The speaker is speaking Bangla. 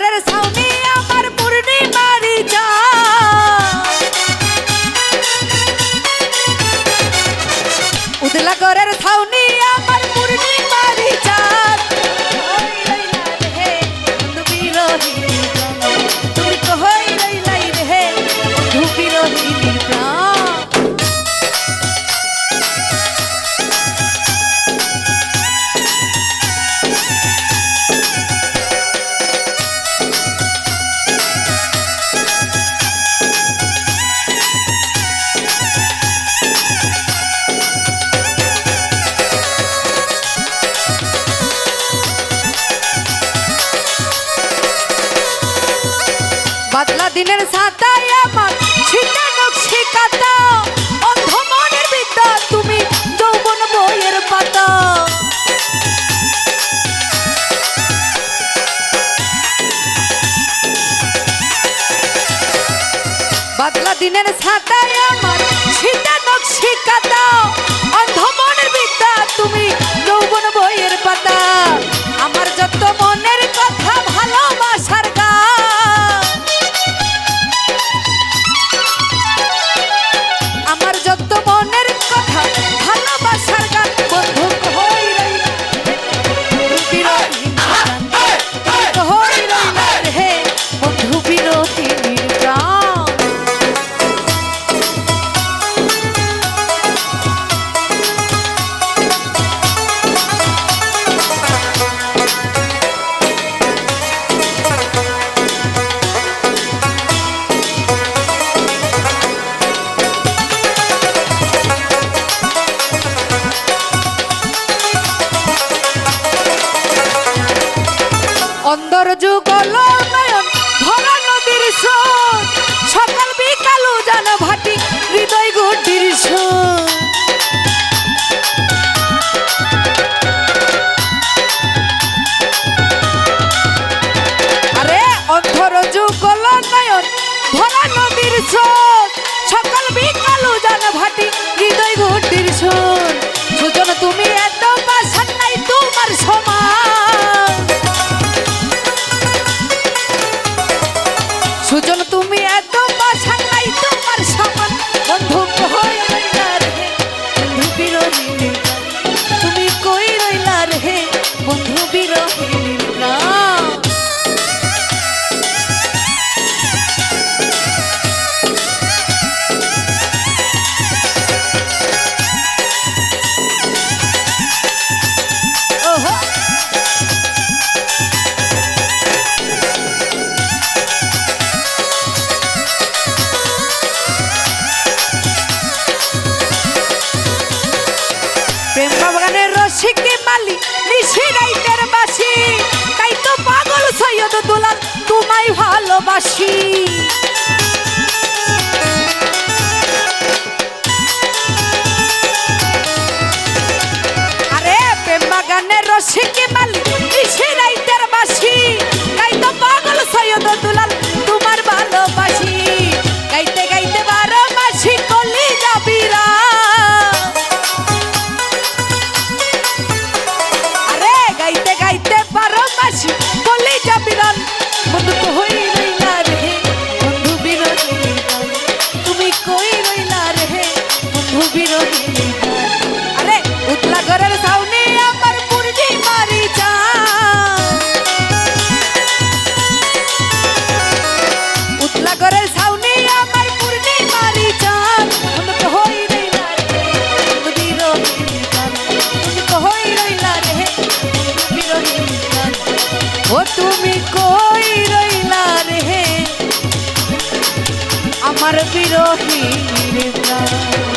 ঘরের সামনে আমার পূর্ণিমারি যা উদলা ঘরের সামনে পাতলা দিনের ছাতায় আমার ছিটানোক মনের বিদ্যা দিনের ছাতায় আমার ছিটানোক বিদ্যা তুমি সুজন তো বাসি তাই তো পাগল সৈয়দ দুলাল তোমায় ভালোবাসি। বিরোহীর প্রাণ